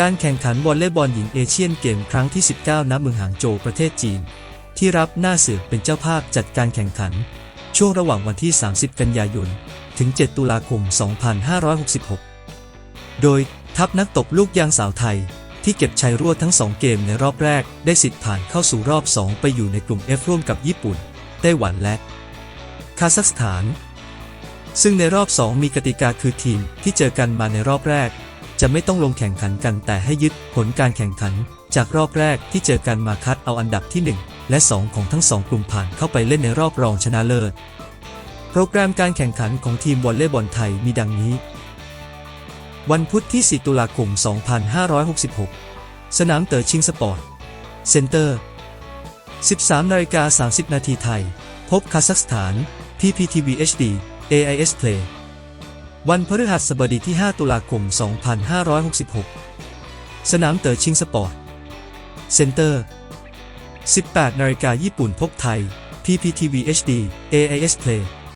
การแข่งขันวอลเลย์บอลหญิงเอเชียนเกมครั้งที่ 19 ณ เมืองหางโจวประเทศจีน ที่รับหน้าเสือเป็นเจ้าภาพจัดการแข่งขัน ช่วงระหว่างวันที่ 30 กันยายน ถึง 7 ตุลาคม 2566 โดยทัพนักตบลูกยางสาวไทย ที่เก็บชัยรวดทั้ง 2 เกมในรอบแรก ได้สิทธิ์ผ่านเข้าสู่รอบ 2 ไปอยู่ในกลุ่ม F ร่วมกับญี่ปุ่น ไต้หวันและ คาซัคสถาน ซึ่งในรอบ 2 มีกติกาคือทีมที่เจอกันมาในรอบแรก จะไม่ต้องลงแข่งขันกันแต่ให้ยึดผลการแข่งขัน จากรอบแรกที่เจอกันมาคัดเอาอันดับที่ 1 และ 2 ของทั้ง 2 กลุ่มผ่านเข้าไปเล่นในรอบรองชนะเลิศ โปรแกรมการแข่งขันของทีมวอลเลย์บอลไทยมีดังนี้ วันพุธที่ 4 ตุลาคม 2566 สนามเต๋อชิงสปอร์ต เซ็นเตอร์ 13นาฬิกา30 นาทีไทย พบคาซัคสถาน PPTV HD AIS Play วันพฤหัสบดีที่ 5 ตุลาคม 2566 สนามเต๋อชิงสปอร์ต เซ็นเตอร์ 18 นาฬิกาญี่ปุ่นพบไทย PPTV HD AIS Play